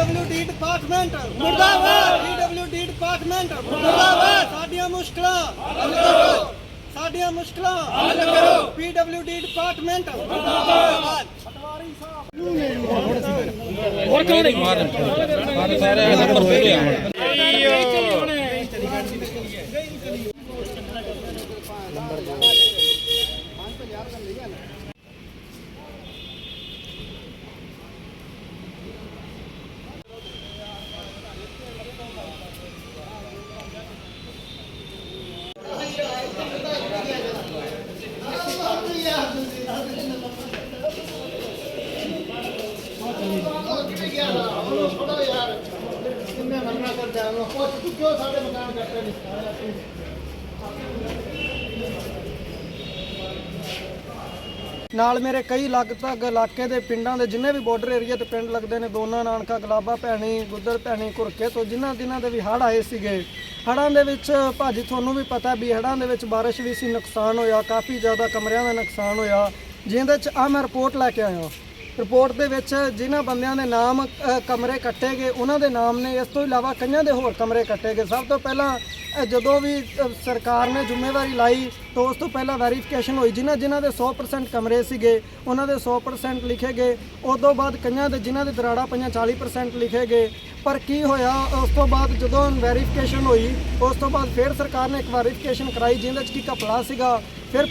PWD department ਮੁਰਦਾਬਾਦ PWD department ਮੁਰਦਾਬਾਦ ਸਾਡੀਆਂ ਮੁਸ਼ਕਲਾਂ ਹੱਲ ਕਰੋ। ਸਾਡੀਆਂ ਮੁਸ਼ਕਲਾਂ ਹੱਲ ਕਰੋ। ਪੀਡਬਲਯੂਡੀ ਡਿਪਾਰਟਮੈਂਟ ਮੁਰਦਾਬਾਦ ਪਟਵਾਰੀ ਸਾਹਿਬ ਨਾਲ ਮੇਰੇ ਕਈ ਲਗਭਗ ਇਲਾਕੇ ਦੇ ਪਿੰਡਾਂ ਦੇ ਜਿੰਨੇ ਵੀ ਬਾਰਡਰ ਏਰੀਆ ਤੇ ਪਿੰਡ ਲੱਗਦੇ ਨੇ, ਦੋਨਾ ਨਾਨਕਾ, ਗਲਾਬਾ ਭੈਣੀ, ਗੁੱਦਰ ਭੈਣੀ, ਘੁਰਕੇ ਤੋਂ ਜਿਨ੍ਹਾਂ ਦਿਨਾਂ ਦੇ ਵੀ ਹੜ੍ਹ ਆਏ ਸੀਗੇ, ਹੜ੍ਹਾਂ ਦੇ ਵਿੱਚ ਭਾਜੀ ਤੁਹਾਨੂੰ ਵੀ ਪਤਾ ਵੀ ਹੜ੍ਹਾਂ ਦੇ ਵਿੱਚ ਬਾਰਿਸ਼ ਵੀ ਸੀ, ਨੁਕਸਾਨ ਹੋਇਆ, ਕਾਫੀ ਜ਼ਿਆਦਾ ਕਮਰਿਆਂ ਦਾ ਨੁਕਸਾਨ ਹੋਇਆ। ਜਿਹਦੇ ਚ ਆ ਮੈਂ ਰਿਪੋਰਟ ਲੈ ਕੇ ਆਇਆ। ਰਿਪੋਰਟ ਦੇ ਵਿੱਚ ਜਿਨ੍ਹਾਂ ਬੰਦਿਆਂ ਦੇ ਨਾਮ ਅ, ਕਮਰੇ ਕੱਟੇ ਗਏ ਉਹਨਾਂ ਦੇ ਨਾਮ ਨੇ। ਇਸ ਤੋਂ ਇਲਾਵਾ ਕਈਆਂ ਦੇ ਹੋਰ ਕਮਰੇ ਕੱਟੇ ਗਏ। ਸਭ ਤੋਂ ਪਹਿਲਾਂ ਅ, ਜਦੋਂ ਵੀ ਅ, ਸਰਕਾਰ ਨੇ ਜ਼ਿੰਮੇਵਾਰੀ ਲਾਈ ਤਾਂ ਉਸ ਤੋਂ ਪਹਿਲਾਂ ਵੈਰੀਫਿਕੇਸ਼ਨ ਹੋਈ। ਜਿਨ੍ਹਾਂ ਜਿਨ੍ਹਾਂ ਦੇ 100% ਕਮਰੇ ਸੀਗੇ ਉਹਨਾਂ ਦੇ 100% ਲਿਖੇ ਗਏ। ਉਸ ਤੋਂ ਬਾਅਦ ਕਈਆਂ ਦੇ ਜਿਨ੍ਹਾਂ ਦੇ ਦਰਾੜਾ ਪਈਆਂ 40% ਲਿਖੇ ਗਏ। ਪਰ ਕੀ ਹੋਇਆ ਉਸ ਤੋਂ ਬਾਅਦ ਜਦੋਂ ਵੈਰੀਫਿਕੇਸ਼ਨ ਹੋਈ ਉਸ ਤੋਂ ਬਾਅਦ ਫਿਰ ਸਰਕਾਰ ਨੇ ਇੱਕ ਵੈਰੀਫਿਕੇਸ਼ਨ ਕਰਾਈ ਜਿਹਦੇ ਵਿੱਚ ਕਿ ਘਪਲਾ ਸੀਗਾ ਫਿਰ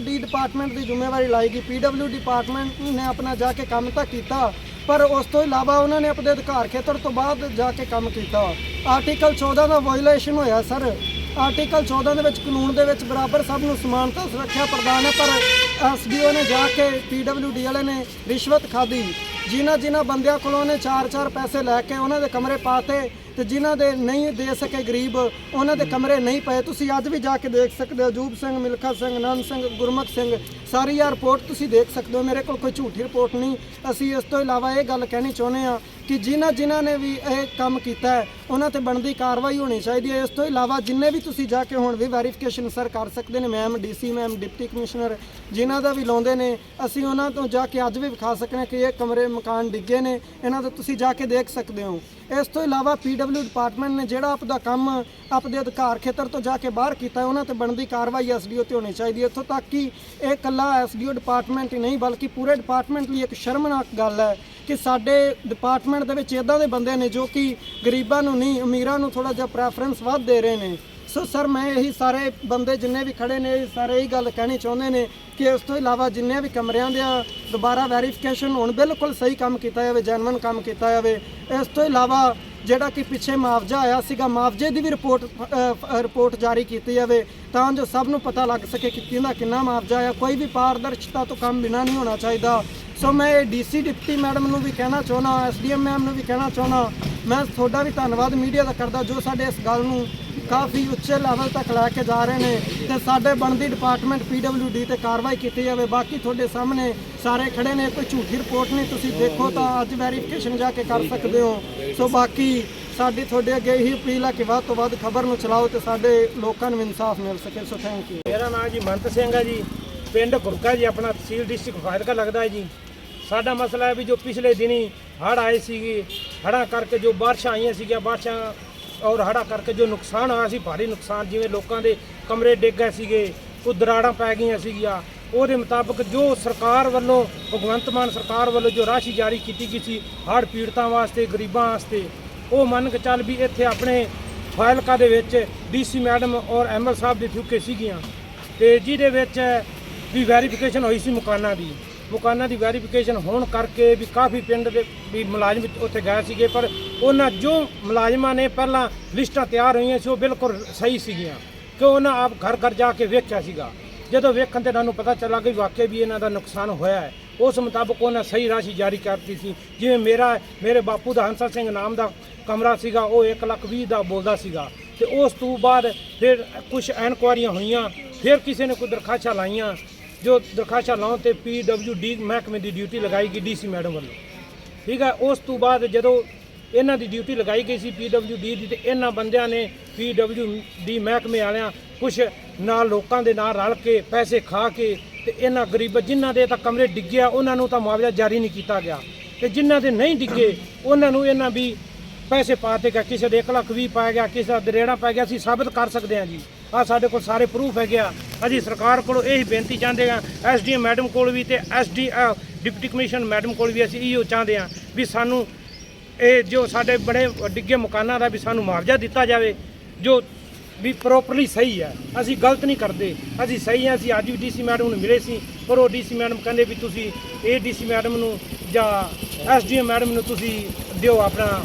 ਡੀ ਡਿਪਾਰਟਮੈਂਟ ਦੀ ਜ਼ਿੰਮੇਵਾਰੀ ਲਾਈ ਗਈ। ਡੀ ਡਿਪਾਰਟਮੈਂਟ ਨੇ ਆਪਣਾ ਜਾ ਕੇ ਕੰਮ ਤਾਂ ਕੀਤਾ, ਪਰ ਉਸ ਤੋਂ ਇਲਾਵਾ ਉਹਨਾਂ ਨੇ ਆਪਣੇ ਅਧਿਕਾਰ ਖੇਤਰ ਤੋਂ ਬਾਅਦ ਜਾ ਕੇ ਕੰਮ ਕੀਤਾ। ਆਰਟੀਕਲ 14 ਦਾ ਵਾਇਓਲੇਸ਼ਨ ਹੋਇਆ ਸਰ ਆਰਟੀਕਲ 14 ਦੇ ਵਿੱਚ ਕਾਨੂੰਨ ਦੇ ਵਿੱਚ ਬਰਾਬਰ ਸਭ ਨੂੰ ਸਮਾਨਤਾ ਸੁਰੱਖਿਆ ਪ੍ਰਦਾਨ ਹੈ, ਪਰ ਐਸਡੀਓ ਨੇ ਜਾ ਕੇ ਡੀ ਵਾਲੇ ਨੇ ਰਿਸ਼ਵਤ ਖਾਧੀ। ਜਿਨ੍ਹਾਂ ਜਿਨ੍ਹਾਂ ਬੰਦਿਆਂ ਕੋਲੋਂ ਉਹਨੇ 4-4 ਪੈਸੇ ਲੈ ਕੇ ਉਹਨਾਂ ਦੇ ਕਮਰੇ ਪਾਤੇ ਤੇ ਜਿਨ੍ਹਾਂ ਦੇ ਨਹੀਂ ਦੇ ਸਕੇ ਗਰੀਬ, ਉਹਨਾਂ ਦੇ ਕਮਰੇ ਨਹੀਂ ਪਏ। ਤੁਸੀਂ ਅੱਜ ਵੀ ਜਾ ਕੇ ਦੇਖ ਸਕਦੇ ਹੋ, ਅਜੂਬ ਸਿੰਘ, ਮਿਲਖਾ ਸਿੰਘ ਆਨੰਦ ਸਿੰਘ, ਗੁਰਮੁਖ ਸਿੰਘ, ਸਾਰੀ ਆ ਰਿਪੋਰਟ ਤੁਸੀਂ ਦੇਖ ਸਕਦੇ ਹੋ। ਮੇਰੇ ਕੋਲ ਕੋਈ ਝੂਠੀ ਰਿਪੋਰਟ ਨਹੀਂ। ਅਸੀਂ ਇਸ ਤੋਂ ਇਲਾਵਾ ਇਹ ਗੱਲ ਕਹਿਣੀ ਚਾਹੁੰਦੇ ਆ ਕਿ ਜਿਨ੍ਹਾਂ ਜਿਨ੍ਹਾਂ ਨੇ ਵੀ ਇਹ ਕੰਮ ਕੀਤਾ ਹੈ, ਉਹਨਾਂ ਤੇ ਬਣਦੀ ਕਾਰਵਾਈ ਹੋਣੀ ਚਾਹੀਦੀ ਹੈ। ਇਸ ਤੋਂ ਇਲਾਵਾ ਜਿੰਨੇ ਵੀ ਤੁਸੀਂ ਜਾ ਕੇ ਹੁਣ ਵੀ ਵੈਰੀਫਿਕੇਸ਼ਨ ਸਰ ਕਰ ਸਕਦੇ ਨੇ ma'am DC ma'am deputy commissioner ਜਿਨ੍ਹਾਂ ਦਾ ਵੀ ਲਾਉਂਦੇ ਨੇ, ਅਸੀਂ ਉਹਨਾਂ ਤੋਂ ਜਾ ਕੇ ਅੱਜ ਵੀ ਵਿਖਾ ਸਕਦੇ ਹਾਂ ਕਿ ਇਹ ਕਮਰੇ, ਮਕਾਨ ਡਿੱਗੇ ਨੇ, ਇਹਨਾਂ ਤੋਂ ਤੁਸੀਂ ਜਾ ਕੇ ਦੇਖ ਸਕਦੇ ਹੋ। ਇਸ ਤੋਂ ਇਲਾਵਾ ਪੀਡਬਲਿਊ ਡਿਪਾਰਟਮੈਂਟ ਨੇ ਜਿਹੜਾ ਆਪਦਾ ਕੰਮ ਆਪਦੇ ਅਧਿਕਾਰ ਖੇਤਰ ਤੋਂ ਜਾ ਕੇ ਬਾਹਰ ਕੀਤਾ ਉਹਨਾਂ ਤੇ ਬਣਦੀ ਕਾਰਵਾਈ ਐਸਡੀਓ ਤੇ ਹੋਣੀ ਚਾਹੀਦੀ ਹੈ। ਇੱਥੋਂ ਤੱਕ ਕਿ ਇਹ ਕੱਲਾ ਐਸਡੀਓ ਡਿਪਾਰਟਮੈਂਟ ਹੀ ਨਹੀਂ, ਬਲਕਿ ਪੂਰੇ ਡਿਪਾਰਟਮੈਂਟ ਲਈ ਇੱਕ ਸ਼ਰਮਨਾਕ ਗੱਲ ਹੈ ਕਿ ਸਾਡੇ ਡਿਪਾਰਟਮੈਂਟ ਦੇ ਵਿੱਚ ਇਦਾਂ ਦੇ ਬੰਦੇ ਨੇ ਜੋ ਕਿ ਗਰੀਬਾਂ ਨੂੰ ਨਹੀਂ, ਅਮੀਰਾਂ ਨੂੰ ਥੋੜਾ ਜਿਹਾ ਪ੍ਰੈਫਰੈਂਸ ਵੱਧ ਦੇ ਰਹੇ ਨੇ। ਸੋ ਸਰ ਮੈਂ ਇਹੀ ਸਾਰੇ ਬੰਦੇ ਜਿੰਨੇ ਵੀ ਖੜੇ ਨੇ ਸਾਰੇ ਇਹੀ ਗੱਲ ਕਹਿਣੀ ਚਾਹੁੰਦੇ ਨੇ ਕਿ ਇਸ ਤੋਂ ਇਲਾਵਾ ਜਿੰਨੇ ਵੀ ਕਮਰਿਆਂ ਦੇ ਦੁਬਾਰਾ ਵੈਰੀਫਿਕੇਸ਼ਨ ਹੋਣ, ਬਿਲਕੁਲ ਸਹੀ ਕੰਮ ਕੀਤਾ ਜਾਵੇ ਜੈਨੂਇਨ ਕੰਮ ਕੀਤਾ ਜਾਵੇ। ਇਸ ਤੋਂ ਇਲਾਵਾ ਜਿਹੜਾ ਕਿ ਪਿੱਛੇ ਮੁਆਵਜ਼ਾ ਆਇਆ ਸੀਗਾ, ਮੁਆਵਜ਼ੇ ਦੀ ਵੀ ਰਿਪੋਰਟ ਰਿਪੋਰਟ ਜਾਰੀ ਕੀਤੀ ਜਾਵੇ, ਤਾਂ ਜੋ ਸਭ ਨੂੰ ਪਤਾ ਲੱਗ ਸਕੇ ਕਿ ਕਿਹਦਾ ਕਿੰਨਾ ਮੁਆਵਜ਼ਾ ਆਇਆ। ਕੋਈ ਵੀ ਪਾਰਦਰਸ਼ਤਾ ਤੋਂ ਕੰਮ ਬਿਨਾ ਨਹੀਂ ਹੋਣਾ ਚਾਹੀਦਾ। ਸੋ ਮੈਂ ਡੀਸੀ ਡਿਪਟੀ ਮੈਡਮ ਨੂੰ ਵੀ ਕਹਿਣਾ ਚਾਹੁੰਦਾ, ਐਸਡੀਐਮ ਮੈਮ ਨੂੰ ਵੀ ਕਹਿਣਾ ਚਾਹੁੰਦਾ। ਮੈਂ ਤੁਹਾਡਾ ਵੀ ਧੰਨਵਾਦ ਮੀਡੀਆ ਦਾ ਕਰਦਾ ਜੋ ਸਾਡੇ ਇਸ ਗੱਲ ਨੂੰ ਕਾਫੀ ਉੱਚੇ ਲੈਵਲ ਤੱਕ ਲੈ ਕੇ ਜਾ ਰਹੇ ਨੇ ਤੇ ਸਾਡੇ ਬਣਦੀ ਡਿਪਾਰਟਮੈਂਟ ਡੀ ਤੇ ਕਾਰਵਾਈ ਕੀਤੀ ਜਾਵੇ। ਬਾਕੀ ਤੁਹਾਡੇ ਸਾਹਮਣੇ ਸਾਰੇ ਖੜੇ ਨੇ, ਕੋਈ ਝੂਠੀ ਰਿਪੋਰਟ ਨਹੀਂ, ਤੁਸੀਂ ਦੇਖੋ ਤਾਂ ਅੱਜ ਵੈਰੀਫਿਕੇਸ਼ਨ ਜਾ ਕੇ ਕਰ ਸਕਦੇ ਹੋ। ਸੋ ਬਾਕੀ ਸਾਡੀ ਤੁਹਾਡੇ ਅੱਗੇ ਇਹੀ ਅਪੀਲ ਹੈ ਕਿ ਵੱਧ ਤੋਂ ਵੱਧ ਖਬਰ ਨੂੰ ਚਲਾਓ ਤੇ ਸਾਡੇ ਲੋਕਾਂ ਨੂੰ ਇਨਸਾਫ ਮਿਲ ਸਕੇ। ਸੋ ਥੈਂਕ ਯੂ ਮੇਰਾ ਨਾਮ ਜੀ ਮੰਤ ਸਿੰਘ ਹੈ ਜੀ। ਪਿੰਡ ਗੁਰਕਾ ਜੀ, ਆਪਣਾ ਤਹਿਸੀਲ ਡਿਸਟ੍ਰਿਕਟ ਫਾਜ਼ਿਲਕਾ ਲੱਗਦਾ ਹੈ ਜੀ। ਸਾਡਾ ਮਸਲਾ ਹੈ ਵੀ ਜੋ ਪਿਛਲੇ ਦਿਨੀ ਹੜ੍ਹ ਆਏ ਸੀਗੇ, ਹੜ੍ਹਾਂ ਕਰਕੇ ਜੋ ਬਾਰਿਸ਼ਾਂ ਆਈਆਂ ਸੀਗੀਆਂ, ਬਾਰਿਸ਼ਾਂ ਔਰ ਹੜ੍ਹਾਂ ਕਰਕੇ ਜੋ ਨੁਕਸਾਨ ਹੋਇਆ ਸੀ, ਭਾਰੀ ਨੁਕਸਾਨ, ਜਿਵੇਂ ਲੋਕਾਂ ਦੇ ਕਮਰੇ ਡਿੱਗ ਗਏ ਸੀਗੇ, ਕੋਈ ਦਰਾੜਾਂ ਪੈ ਗਈਆਂ ਸੀਗੀਆਂ, ਉਹਦੇ ਮੁਤਾਬਕ ਜੋ ਸਰਕਾਰ ਵੱਲੋਂ, ਭਗਵੰਤ ਮਾਨ ਸਰਕਾਰ ਵੱਲੋਂ ਜੋ ਰਾਸ਼ੀ ਜਾਰੀ ਕੀਤੀ ਗਈ ਸੀ, ਹੜ੍ਹ ਪੀੜਤਾਂ ਵਾਸਤੇ, ਗਰੀਬਾਂ ਵਾਸਤੇ, ਉਹ ਮੰਨ ਕੇ ਚੱਲ ਵੀ ਇੱਥੇ ਆਪਣੇ ਫਾਇਲਕਾ ਦੇ ਵਿੱਚ ਡੀਸੀ ਮੈਡਮ ਔਰ ਐਮਐਲ ਸਾਹਿਬ ਦੀ ਠੁਕੇ ਸੀਗੀਆਂ, ਤੇ ਜਿਹਦੇ ਵਿੱਚ ਵੀ ਵੈਰੀਫਿਕੇਸ਼ਨ ਹੋਈ ਸੀ ਮਕਾਨਾਂ ਦੀ। ਮਕਾਨਾਂ ਦੀ ਵੈਰੀਫਿਕੇਸ਼ਨ ਹੋਣ ਕਰਕੇ ਵੀ ਕਾਫੀ ਪਿੰਡ ਦੇ ਵੀ ਮੁਲਾਜ਼ਮ ਉੱਥੇ ਗਏ ਸੀਗੇ, ਪਰ ਉਹਨਾਂ ਜੋ ਮੁਲਾਜ਼ਮਾਂ ਨੇ ਪਹਿਲਾਂ ਲਿਸਟਾਂ ਤਿਆਰ ਹੋਈਆਂ ਸੀ, ਉਹ ਬਿਲਕੁਲ ਸਹੀ ਸੀਗੀਆਂ ਕਿ ਉਹਨਾਂ ਆਪ ਘਰ ਘਰ ਜਾ ਕੇ ਵੇਖਿਆ ਸੀਗਾ। ਜਦੋਂ ਵੇਖਣ ਤੇ ਇਹਨਾਂ ਪਤਾ ਚੱਲਾ ਕਿ ਵਾਕਿਆ ਵੀ ਇਹਨਾਂ ਦਾ ਨੁਕਸਾਨ ਹੋਇਆ ਹੈ, ਉਸ ਮੁਤਾਬਕ ਉਹਨਾਂ ਸਹੀ ਰਾਸ਼ੀ ਜਾਰੀ ਕਰਤੀ ਸੀ। ਜਿਵੇਂ ਮੇਰਾ, ਮੇਰੇ ਬਾਪੂ ਦਾ ਹੰਸਾ ਸਿੰਘ ਨਾਮ ਦਾ ਕਮਰਾ ਸੀਗਾ, ਉਹ 1 ਲੱਖ 20 ਦਾ ਬੋਲਦਾ ਸੀਗਾ। ਤੇ ਉਸ ਤੋਂ ਬਾਅਦ ਫਿਰ ਕੁਝ ਇਨਕੁਆਰੀਆਂ ਹੋਈਆਂ, ਫਿਰ ਕਿਸੇ ਨੇ ਕੋਈ ਦਰਖਾਸਤਾਂ ਲਾਈਆਂ ਜੋ ਦਰਖਾਸਤਾਂ ਲਾਉਣ ਤੇ ਡੀ ਮਹਿਕਮੇ ਦੀ ਡਿਊਟੀ ਲਗਾਈ ਗਈ ਡੀਸੀ ਮੈਡਮ ਵੱਲੋਂ। ਠੀਕ ਹੈ, ਉਸ ਤੋਂ ਬਾਅਦ ਜਦੋਂ ਇਹਨਾਂ ਦੀ ਡਿਊਟੀ ਲਗਾਈ ਗਈ ਸੀ ਡੀ ਦੀ ਤੇ ਇਹਨਾਂ ਬੰਦਿਆਂ ਨੇ ਡੀ ਮਹਿਕਮੇ ਵਾਲਿਆਂ ਕੁਝ ਨਾਲ ਲੋਕਾਂ ਦੇ ਨਾਲ ਰਲ ਕੇ ਪੈਸੇ ਖਾ ਕੇ ਤੇ ਇਹਨਾਂ ਗਰੀਬ ਜਿਨ੍ਹਾਂ ਦੇ ਤਾਂ ਕਮਰੇ ਡਿੱਗਿਆ, ਉਹਨਾਂ ਨੂੰ ਤਾਂ ਮੁਆਵਜ਼ਾ ਜਾਰੀ ਨਹੀਂ ਕੀਤਾ ਗਿਆ। ਤੇ ਜਿਨ੍ਹਾਂ ਦੇ ਨਹੀਂ ਡਿੱਗੇ, ਉਹਨਾਂ ਨੂੰ ਇਹਨਾਂ ਵੀ ਪੈਸੇ ਪਾਤੇ ਕਿ ਕਿਸੇ ਦੇ 1 ਲੱਖ ਵੀ ਪਾਇਆ ਗਿਆ, ਕਿਸੇ ਦਾ ਦਰੇੜਾ ਪੈ ਗਿਆ, ਅਸੀਂ ਸਾਬਤ ਕਰ ਸਕਦੇ ਹਾਂ ਜੀ। ਆ ਸਾਡੇ ਕੋਲ ਸਾਰੇ ਪ੍ਰੂਫ ਹੈਗੇ ਆ। ਅਸੀਂ ਸਰਕਾਰ ਕੋਲੋਂ ਇਹੀ ਬੇਨਤੀ ਚਾਹੁੰਦੇ ਹਾਂ ਐਸਡੀਐਮ ਮੈਡਮ ਕੋਲ ਵੀ ਤੇ ਐਸਡੀ ਡਿਪਟੀ ਕਮਿਸ਼ਨ ਮੈਡਮ ਕੋਲ ਵੀ ਅਸੀਂ ਇਹੋ ਚਾਹੁੰਦੇ ਹਾਂ ਵੀ ਸਾਨੂੰ ਇਹ ਜੋ ਸਾਡੇ ਬੜੇ ਡਿੱਗੇ ਮਕਾਨਾਂ ਦਾ ਵੀ ਸਾਨੂੰ ਮੁਆਵਜ਼ਾ ਦਿੱਤਾ ਜਾਵੇ, ਜੋ ਵੀ ਪ੍ਰੋਪਰਲੀ ਸਹੀ ਹੈ ਅਸੀਂ ਗਲਤ ਨਹੀਂ ਕਰਦੇ। ਅਸੀਂ ਸਹੀ ਹਾਂ ਅਸੀਂ ਅੱਜ ਵੀ ਡੀਸੀ ਮੈਡਮ ਨੂੰ ਮਿਲੇ ਸੀ, ਪਰ ਉਹ ਡੀਸੀ ਮੈਡਮ ਕਹਿੰਦੇ ਵੀ ਤੁਸੀਂ ਇਹ ਡੀਸੀ ਮੈਡਮ ਨੂੰ ਜਾਂ ਐਸਡੀਐਮ ਮੈਡਮ ਨੂੰ ਤੁਸੀਂ ਦਿਓ ਆਪਣਾ,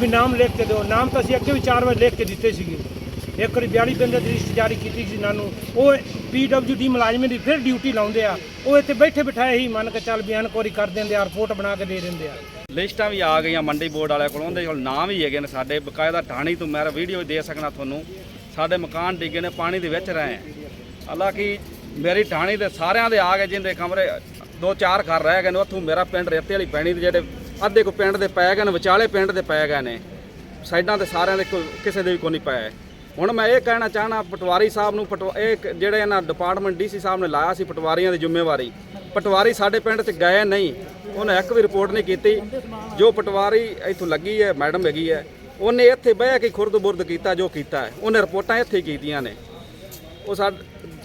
ਵੀ ਨਾਮ ਲਿਖ ਕੇ ਦਿਓ। ਨਾਮ ਤਾਂ ਅਸੀਂ ਅੱਗੇ ਵੀ ਚਾਰ ਵਾਰ ਲਿਖ ਕੇ ਦਿੱਤੇ ਸੀਗੇ। ਇੱਕ ਵਾਰੀ 42 ਪਿੰਡ ਦੀ ਲਿਸਟ ਜਾਰੀ ਕੀਤੀ ਸੀ ਇਹਨਾਂ ਨੂੰ ਉਹ ਪੀਡਬਲਯੂਡੀ ਮੁਲਾਜ਼ਮ ਦੀ ਫਿਰ ਡਿਊਟੀ ਲਾਉਂਦੇ ਆ। ਉਹ ਇੱਥੇ ਬੈਠੇ ਬਿਠਾਏ ਹੀ ਮੰਨ ਕੇ ਚੱਲ ਬਿਆਨ ਕੋਰੀ ਕਰ ਦਿੰਦੇ ਆ, ਰਿਪੋਰਟ ਬਣਾ ਕੇ ਦੇ ਦਿੰਦੇ ਆ। ਲਿਸਟਾਂ ਵੀ ਆ ਗਈਆਂ ਮੰਡੀ ਬੋਰਡ ਵਾਲਿਆਂ ਕੋਲ, ਉਹਦੇ ਕੋਲ ਨਾਮ ਵੀ ਹੈਗੇ ਨੇ ਸਾਡੇ। ਬਕਾਇਦਾ ਢਾਣੀ ਤੋਂ ਮੈਂ ਵੀਡੀਓ ਦੇ ਸਕਣਾ ਤੁਹਾਨੂੰ। ਸਾਡੇ ਮਕਾਨ ਡਿੱਗੇ ਨੇ, ਪਾਣੀ ਦੇ ਵਿੱਚ ਰਹੇ ਹਾਲਾਂਕਿ ਮੇਰੀ ਢਾਣੀ ਦੇ ਸਾਰਿਆਂ ਦੇ ਆ ਗਏ, ਜਿੰਦੇ ਕਮਰੇ ਦੋ ਚਾਰ ਘਰ ਰਹਿ ਗਏ ਨੇ, ਉੱਥੋਂ ਮੇਰਾ ਪਿੰਡ ਰੇਤੇ ਵਾਲੀ ਪੈਣੀ ਦੇ ਜਿਹੜੇ ਅੱਧੇ ਕੋ ਪਿੰਡ ਦੇ ਪੈ ਗਏ ਨੇ, ਵਿਚਾਲੇ ਪਿੰਡ ਦੇ ਪੈ ਗਏ ਨੇ। ਸਾਈਡਾਂ ਤੇ ਸਾਰਿਆਂ ਦੇ ਕੋਈ- ਕਿਸੇ ਦੇ ਵੀ ਕੋਈ ਨਹੀਂ ਪਏ। ਹੁਣ ਮੈਂ ਇਹ ਕਹਿਣਾ ਚਾਹਣਾ, ਪਟਵਾਰੀ ਸਾਹਿਬ ਨੂੰ ਪਟਵਾ, ਇਹ ਜਿਹੜੇ ਇਹਨਾਂ ਡਿਪਾਰਟਮੈਂਟ ਡੀਸੀ ਸਾਹਿਬ ਨੇ ਲਾਇਆ ਸੀ ਪਟਵਾਰੀਆਂ ਦੀ ਜ਼ਿੰਮੇਵਾਰੀ, ਪਟਵਾਰੀ ਸਾਡੇ ਪਿੰਡ 'ਚ ਗਏ ਨਹੀਂ, ਉਹਨੇ ਇੱਕ ਵੀ ਰਿਪੋਰਟ ਨਹੀਂ ਕੀਤੀ। ਜੋ ਪਟਵਾਰੀ ਇੱਥੋਂ ਲੱਗੀ ਹੈ, ਮੈਡਮ ਹੈਗੀ ਹੈ, ਉਹਨੇ ਇੱਥੇ ਬਹਿ ਕੇ ਖੁਰਦ-ਬੁਰਦ ਕੀਤਾ, ਜੋ ਕੀਤਾ ਹੈ। ਉਹਨੇ ਰਿਪੋਰਟਾਂ ਇੱਥੇ ਹੀ ਕੀਤੀਆਂ ਨੇ। ਉਹ ਸਾਡ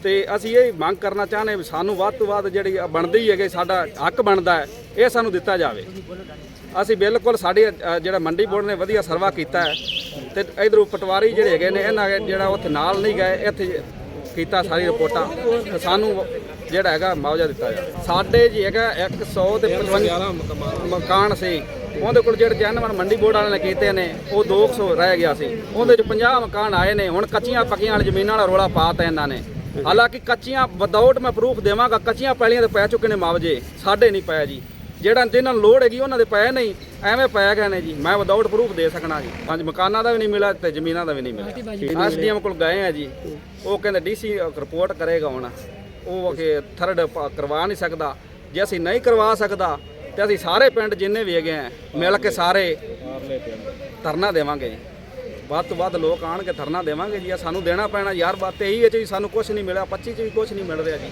ਤੇ ਅਸੀਂ ਇਹ ਮੰਗ ਕਰਨਾ ਚਾਹੁੰਦੇ ਵੀ ਸਾਨੂੰ ਵੱਧ ਤੋਂ ਵੱਧ ਜਿਹੜੀ ਬਣਦੀ ਹੈਗੇ, ਸਾਡਾ ਹੱਕ ਬਣਦਾ ਹੈ, ਇਹ ਸਾਨੂੰ ਦਿੱਤਾ ਜਾਵੇ। ਅਸੀਂ ਬਿਲਕੁਲ ਸਾਡੇ ਜਿਹੜਾ ਮੰਡੀ ਬੋਰਡ ਨੇ ਵਧੀਆ ਸਰਵਾ ਕੀਤਾ ਹੈ। ਤੇ ਇਧਰੋਂ ਪਟਵਾਰੀ ਜਿਹੜੇ ਹੈਗੇ ਨੇ, ਇਹਨਾਂ ਜਿਹੜਾ ਉੱਥੇ ਨਾਲ ਨਹੀਂ ਗਏ, ਇੱਥੇ ਕੀਤਾ ਸਾਰੀ ਰਿਪੋਰਟਾਂ। ਤੇ ਸਾਨੂੰ ਜਿਹੜਾ ਹੈਗਾ ਮੁਆਵਜ਼ਾ ਦਿੱਤਾ ਜਾਵੇ ਸਾਡੇ ਜੀ ਹੈਗਾ 100 ਤੇ 55 ਮਕਾਨ ਸੀ। ਉਹਦੇ ਕੋਲ ਜਿਹੜੇ ਜਨਮਨ ਮੰਡੀ ਬੋਰਡ ਵਾਲਿਆਂ ਨੇ ਕੀਤੇ ਨੇ, ਉਹ 200 ਰਹਿ ਗਿਆ ਸੀ। ਉਹਦੇ ਚ 50 ਮਕਾਨ ਆਏ ਨੇ, ਹੁਣ ਕੱਚੀਆਂ ਪੱਕੀਆਂ ਵਾਲੀ ਜ਼ਮੀਨਾਂ ਵਾਲਾ ਰੋਲਾ ਪਾਤਾ ਇਹਨਾਂ ਨੇ। ਹਾਲਾਂਕਿ ਕੱਚੀਆਂ ਵਿਦਆਊਟ ਮੈਂ ਪ੍ਰੂਫ ਦੇਵਾਂਗਾ, ਕੱਚੀਆਂ ਪਹਿਲੀਆਂ ਤੇ ਪੈ ਚੁੱਕੇ ਨੇ ਮੁਆਵਜ਼ੇ। ਸਾਡੇ ਨਹੀਂ ਪਏ ਜੀ। ਜਿਹੜਾ ਜਿਹਨਾਂ ਨੂੰ ਲੋੜ ਹੈਗੀ ਉਹਨਾਂ ਦੇ ਪਏ ਨਹੀਂ ਐਵੇਂ ਪੈ ਗਏ ਨੇ ਜੀ। ਮੈਂ ਵਿਦਆਊਟ ਪ੍ਰੂਫ ਦੇ ਸਕਣਾ ਜੀ। ਪੰਜ ਮਕਾਨਾਂ ਦਾ ਵੀ ਨਹੀਂ ਮਿਲਿਆ ਤੇ ਜ਼ਮੀਨਾਂ ਦਾ ਵੀ ਨਹੀਂ ਮਿਲਿਆ। ਐਸਡੀਐਮ ਕੋਲ ਗਏ ਆ ਜੀ। ਉਹ ਕਹਿੰਦੇ ਡੀਸੀ ਰਿਪੋਰਟ ਕਰੇਗਾ ਹੁਣ। ਉਹ ਕਿ ਥਰਡ ਕਰਵਾ ਨਹੀਂ ਸਕਦਾ। ਜੇ ਅਸੀਂ ਨਹੀਂ ਕਰਵਾ ਸਕਦਾ ਤੇ ਅਸੀਂ ਸਾਰੇ ਪਿੰਡ ਜਿੰਨੇ ਵੀ ਹੈਗੇ ਆ ਮਿਲ ਕੇ ਸਾਰੇ ਧਰਨਾ ਦੇਵਾਂਗੇ ਜੀ। ਵੱਧ ਤੋਂ ਵੱਧ ਲੋਕ ਆਣ ਕੇ ਧਰਨਾ ਦੇਵਾਂਗੇ ਜੀ। ਸਾਨੂੰ ਦੇਣਾ ਪੈਣਾ ਯਾਰ ਬਾਤ ਇਹੀ ਹੈ ਜੀ ਸਾਨੂੰ ਕੁਝ ਨਹੀਂ ਮਿਲਿਆ 25 ਚ ਵੀ ਕੁਝ ਨਹੀਂ ਮਿਲ ਰਿਹਾ ਜੀ।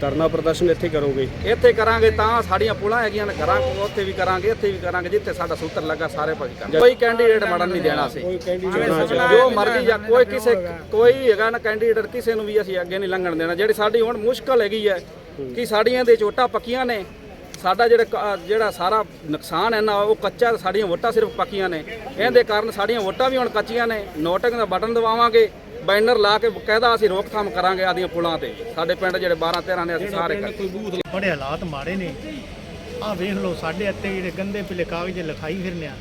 ਧਰਨਾ ਪ੍ਰਦਰਸ਼ਨ ਇੱਥੇ ਕਰੋਗੇ। ਇੱਥੇ ਕਰਾਂਗੇ ਤਾਂ ਸਾਡੀਆਂ ਪੁਲਾਂ ਹੈਗੀਆਂ ਨੇ ਕਰਾਂਗੇ ਉੱਥੇ ਵੀ ਕਰਾਂਗੇ ਇੱਥੇ ਵੀ ਕਰਾਂਗੇ ਜਿੱਥੇ ਸਾਡਾ ਸੂਤਰ ਲੱਗਾ ਸਾਰੇ ਪਾਸੇ ਕਰਾਂਗੇ। ਕੋਈ ਕੈਂਡੀਡੇਟ ਮੜਨ ਨਹੀਂ ਦੇਣਾ ਸੀ ਜੋ ਮਰਜ਼ੀ ਜਾਂ ਕੋਈ ਕਿਸੇ ਕੋਈ ਹੈਗਾ ਨਾ ਕੈਂਡੀਡੇਟ ਕਿਸੇ ਨੂੰ ਵੀ ਅਸੀਂ ਅੱਗੇ ਨਹੀਂ ਲੰਘਣ ਦੇਣਾ। ਜਿਹੜੀ ਸਾਡੀ ਹੁਣ ਮੁਸ਼ਕਲ ਹੈਗੀ ਹੈ ਕਿ ਸਾਡੀਆਂ ਦੇ ਚੋਟਾਂ ਪੱਕੀਆਂ ਨੇ। ਸਾਡਾ ਜਿਹੜਾ ਜਿਹੜਾ ਸਾਰਾ ਨੁਕਸਾਨ ਹੈ ਨਾ ਉਹ ਕੱਚਾ ਸਾਡੀਆਂ ਵੋਟਾਂ ਸਿਰਫ ਪੱਕੀਆਂ ਨੇ। ਇਹਦੇ ਕਾਰਨ ਸਾਡੀਆਂ ਵੋਟਾਂ ਵੀ ਹੁਣ ਕੱਚੀਆਂ ਨੇ। ਨੋਟਿੰਗ ਦਾ ਬਟਨ ਦਬਾਵਾਂਗੇ ਬੈਨਰ ਲਾ ਕੇ ਬਕਾਇਦਾ ਅਸੀਂ ਰੋਕਥਾਮ ਕਰਾਂਗੇ ਆਦੀਆਂ ਪੁਲਾਂ ਤੇ। ਸਾਡੇ ਪਿੰਡ ਜਿਹੜੇ 12 13 ਨੇ ਅਸੀਂ ਸਾਰੇ ਬੜੇ ਹਾਲਾਤ ਮਾੜੇ ਨੇ। ਆਹ ਵੇਖ ਲਓ ਸਾਡੇ ਇੱਥੇ ਜਿਹੜੇ ਗੰਦੇ ਪਿਲੇ ਕਾਗਜ਼ ਲਿਖਾਈ ਫਿਰਨੇ ਆ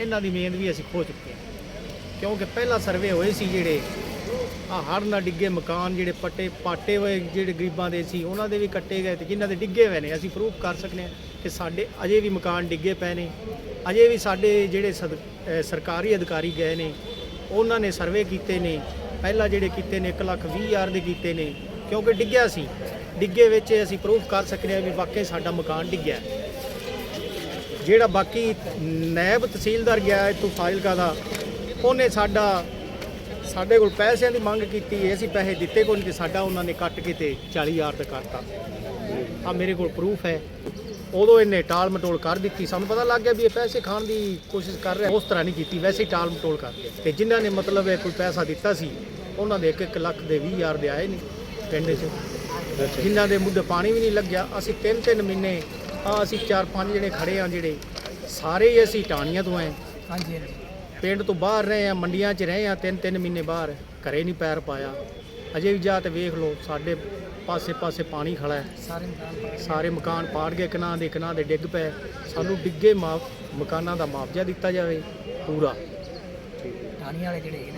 ਇਹਨਾਂ ਦੀ ਮਿਹਨਤ ਵੀ ਅਸੀਂ ਖੋ ਚੁੱਕੇ ਹਾਂ। ਕਿਉਂਕਿ ਪਹਿਲਾ ਸਰਵੇ ਹੋਏ ਸੀ ਜਿਹੜੇ ਆ ਹੜ੍ਹ ਨਾਲ ਡਿੱਗੇ ਮਕਾਨ ਜਿਹੜੇ ਪੱਟੇ ਪਾਟੇ ਹੋਏ ਜਿਹੜੇ ਗਰੀਬਾਂ ਦੇ ਸੀ ਉਹਨਾਂ ਦੇ ਵੀ ਕੱਟੇ ਗਏ ਤੇ ਜਿਨ੍ਹਾਂ ਦੇ ਡਿੱਗੇ ਹੋਏ ਨੇ ਅਸੀਂ ਪ੍ਰੂਫ ਕਰ ਸਕਨੇ ਆ ਕਿ ਸਾਡੇ ਅਜੇ ਵੀ ਮਕਾਨ ਡਿੱਗੇ ਪਏ ਨੇ। ਅਜੇ ਵੀ ਸਾਡੇ ਜਿਹੜੇ ਸਰਕਾਰੀ ਅਧਿਕਾਰੀ ਗਏ ਨੇ ਉਹਨਾਂ ਨੇ ਸਰਵੇ ਕੀਤੇ ਨੇ। ਪਹਿਲਾਂ ਜਿਹੜੇ ਕੀਤੇ ਨੇ 1 ਲੱਖ ਵੀਹ ਹਜ਼ਾਰ ਦੇ ਕੀਤੇ ਨੇ, ਕਿਉਂਕਿ ਡਿੱਗਿਆ ਸੀ। ਡਿੱਗੇ ਵਿੱਚ ਅਸੀਂ ਪ੍ਰੂਫ ਕਰ ਸਕਦੇ ਹਾਂ ਵੀ ਵਾਕਈ ਸਾਡਾ ਮਕਾਨ ਡਿੱਗਿਆ ਜਿਹੜਾ ਬਾਕੀ ਨਾਇਬ ਤਹਿਸੀਲਦਾਰ ਗਿਆ ਇੱਥੋਂ ਫਾਜ਼ਿਲਕਾ ਦਾ, ਉਹਨੇ ਸਾਡਾ, ਸਾਡੇ ਕੋਲ ਪੈਸਿਆਂ ਦੀ ਮੰਗ ਕੀਤੀ ਅਸੀਂ ਪੈਸੇ ਦਿੱਤੇ ਕੋਈ ਨਹੀਂ ਤੇ ਸਾਡਾ ਉਹਨਾਂ ਨੇ ਕੱਟ ਕੇ ਤੇ 40000 ਦਾ ਕਰਤਾ। ਆ ਮੇਰੇ ਕੋਲ ਪ੍ਰੂਫ ਹੈ। ਉਦੋਂ ਇਹਨੇ ਟਾਲ ਮਟੋਲ ਕਰ ਦਿੱਤੀ। ਸਾਨੂੰ ਪਤਾ ਲੱਗ ਗਿਆ ਵੀ ਇਹ ਪੈਸੇ ਖਾਣ ਦੀ ਕੋਸ਼ਿਸ਼ ਕਰ ਰਿਹਾ। ਉਸ ਤਰ੍ਹਾਂ ਨਹੀਂ ਕੀਤੀ। ਵੈਸੇ ਹੀ ਟਾਲ ਮਟੋਲ ਕਰ ਗਿਆ ਤੇ ਜਿਨ੍ਹਾਂ ਨੇ ਮਤਲਬ ਇਹ ਕੋਈ ਪੈਸਾ ਦਿੱਤਾ ਸੀ ਉਹਨਾਂ ਦੇ 1-1 ਲੱਖ ਦੇ 20000 ਦੇ ਆਏ ਨਹੀਂ ਪਿੰਡ 'ਚ। ਜਿਨ੍ਹਾਂ ਦੇ ਮੁੱਢ ਪਾਣੀ ਵੀ ਨਹੀਂ ਲੱਗਿਆ। ਅਸੀਂ ਤਿੰਨ ਤਿੰਨ ਮਹੀਨੇ ਆ ਅਸੀਂ ਚਾਰ ਪੰਜ ਜਣੇ ਖੜੇ ਆ ਜਿਹੜੇ ਸਾਰੇ ਹੀ ਅਸੀਂ ਟਾਣੀਆਂ ਤੋਂ ਆਏ। ਹਾਂਜੀ ਪਿੰਡ ਤੋਂ ਬਾਹਰ ਰਹੇ ਆ ਮੰਡੀਆਂ 'ਚ ਰਹੇ ਆ। ਤਿੰਨ ਤਿੰਨ ਮਹੀਨੇ ਬਾਹਰ ਘਰੇ ਨਹੀਂ ਪੈਰ ਪਾਇਆ। ਅਜੇ ਵੀ ਜਾ ਤੇ ਵੇਖ ਲਓ ਸਾਡੇ ਪਾਸੇ ਪਾਸੇ ਪਾਣੀ ਖੜਾ ਹੈ। ਸਾਰੇ ਮਕਾਨ ਪਾੜ ਗਏ। ਕਿਨਾਂ ਦੇ ਕਿਨਾਂ ਦੇ ਡਿੱਗ ਪਏ। ਸਾਨੂੰ ਡਿੱਗੇ ਮਾ ਮਕਾਨਾਂ ਦਾ ਮੁਆਵਜ਼ਾ ਦਿੱਤਾ ਜਾਵੇ ਪੂਰਾ।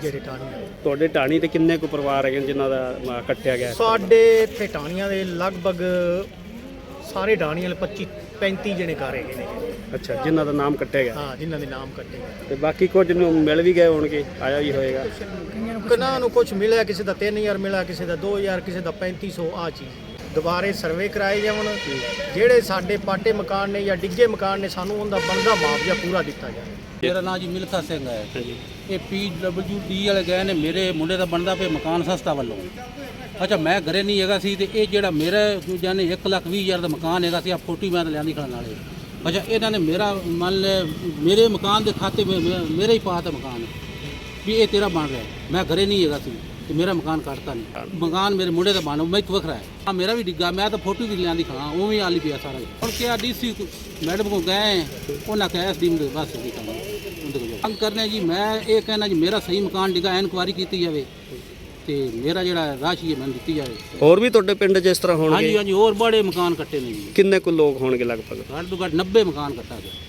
ਜਿਹੜੇ ਟਾਣੀਆਂ ਤੁਹਾਡੇ ਢਾਣੀ ਤੇ ਕਿੰਨੇ ਕੁ ਪਰਿਵਾਰ ਹੈਗੇ ਨੇ ਜਿਨ੍ਹਾਂ ਦਾ ਅ, ਕੱਟਿਆ ਗਿਆ ਸਾਡੇ ਇੱਥੇ ਟਾਣੀਆਂ ਦੇ ਲਗਭਗ ਸਾਰੇ ਟਾਣੀਆਂ ਦੇ 25 35 ਜਣੇ ਘਰ ਹੈਗੇ ਨੇ। ਅੱਛਾ ਜਿਨ੍ਹਾਂ ਦਾ ਨਾਮ ਕੱਟਿਆ ਗਿਆ। ਹਾਂ ਜਿਨ੍ਹਾਂ ਦੇ ਨਾਮ ਕੱਟੇ ਗਏ। ਤੇ ਬਾਕੀ ਕੁਝ ਨੂੰ ਮਿਲ ਵੀ ਗਏ ਹੋਣਗੇ ਆਇਆ ਵੀ ਹੋਏਗਾ। ਕਿਨਾਂ ਨੂੰ ਕੁਝ ਮਿਲਿਆ ਕਿਸੇ ਦਾ 3000 ਮਿਲਿਆ ਕਿਸੇ ਦਾ 2000 ਕਿਸੇ ਦਾ 3500 ਆ ਚੀਜ਼। ਦੁਬਾਰੇ ਸਰਵੇ ਕਰਾਏ ਜਾਵਣ ਜਿਹੜੇ ਸਾਡੇ ਪਾਟੇ ਮਕਾਨ ਨੇ ਜਾਂ ਡਿੱਗੇ ਮਕਾਨ ਨੇ ਸਾਨੂੰ ਉਹਦਾ ਬਣਦਾ ਮੁਆਵਜ਼ਾ ਪੂਰਾ ਦਿੱਤਾ ਜਾਵੇ। ਮੇਰਾ ਨਾਮ ਜੀ ਮਿਲਖਾ ਸਿੰਘ ਹੈ। ਇਹ ਪੀਡਬਲਯੂਡੀ ਵਾਲੇ ਗਏ ਨੇ ਮੇਰੇ ਮੁੰਡੇ ਦਾ ਬਣਦਾ ਪਿਆ ਮਕਾਨ ਸਸਤਾ ਵੱਲੋਂ। ਅੱਛਾ ਮੈਂ ਘਰੇ ਨਹੀਂ ਹੈਗਾ ਸੀ ਤੇ ਇਹ ਜਿਹੜਾ ਮੇਰਾ ਦੂਜਾ ਨੇ 1 ਲੱਖ ਵੀਹ ਹਜ਼ਾਰ ਦਾ ਮਕਾਨ ਹੈਗਾ ਸੀ ਆ ਫੋਟੀ ਮੈਂ ਤਾਂ ਲਿਆਂਦੀ ਖੜਨ ਵਾਲੇ। ਅੱਛਾ, ਇਹਨਾਂ ਨੇ ਮੇਰਾ ਮੰਨ ਲੈ, ਮੇਰੇ ਮਕਾਨ ਦੇ ਖਾਤੇ ਮੇ- ਮੇ- ਮੇਰਾ ਹੀ ਪਾਤਾ ਮਕਾਨ। ਵੀ ਇਹ ਤੇਰਾ ਬਣ ਰਿਹਾ। ਹੈ। ਮੈਂ ਘਰੇ ਨਹੀਂ ਹੈਗਾ ਸੀ ਤੇ ਮੇਰਾ ਮਕਾਨ ਕੱਟਤਾ ਨਹੀਂ। ਮਕਾਨ ਮੇਰੇ ਮੁੰਡੇ ਦਾ ਬਣ, ਮੈਂ ਇੱਕ ਵੱਖਰਾ ਹੈ। ਆ ਮੇਰਾ ਵੀ ਡਿੱਗਾ, ਮੈਂ ਤਾਂ ਫੋਟੋ ਵੀ ਲਿਆਂਦੀ ਖਾਂ ਵੀ ਆਲੀ ਪਿਆ ਸਾਰਾ ਹੁਣ ਕਿਹਾ ਡੀਸੀ ਮੈਡਮ ਕੋ ਗਏ, ਉਹਨਾਂ ਕਿਹਾ ਐਸ ਡੀ ਬਸ ਦੀ ਕੰਮ ਉਹਦੇ ਕੋਲ ਕੰਮ ਜੀ, ਮੈਂ ਇਹ ਕਹਿਣਾ ਜੀ, ਮੇਰਾ ਸਹੀ ਮਕਾਨ ਡਿੱਗਾ ਇਨਕੁਆਰੀ ਕੀਤੀ ਜਾਵੇ। ਤੇ ਮੇਰਾ ਜਿਹੜਾ ਰਾਸ਼ੀ ਹੈ ਮੈਨੂੰ ਦਿੱਤੀ ਜਾਵੇ। ਹੋਰ ਵੀ ਤੁਹਾਡੇ ਪਿੰਡ 'ਚ ਇਸ ਤਰ੍ਹਾਂ ਹਾਂਜੀ ਹੋਣਗੇ? ਹਾਂਜੀ ਹੋਰ ਬੜੇ ਮਕਾਨ ਕੱਟੇ ਨੇ ਜੀ। ਕਿੰਨੇ ਕੁ ਲੋਕ ਹੋਣਗੇ ਲਗਭਗ? ਘੱਟ ਤੋਂ ਘੱਟ 90 ਮਕਾਨ ਕੱਟਾ ਗਿਆ।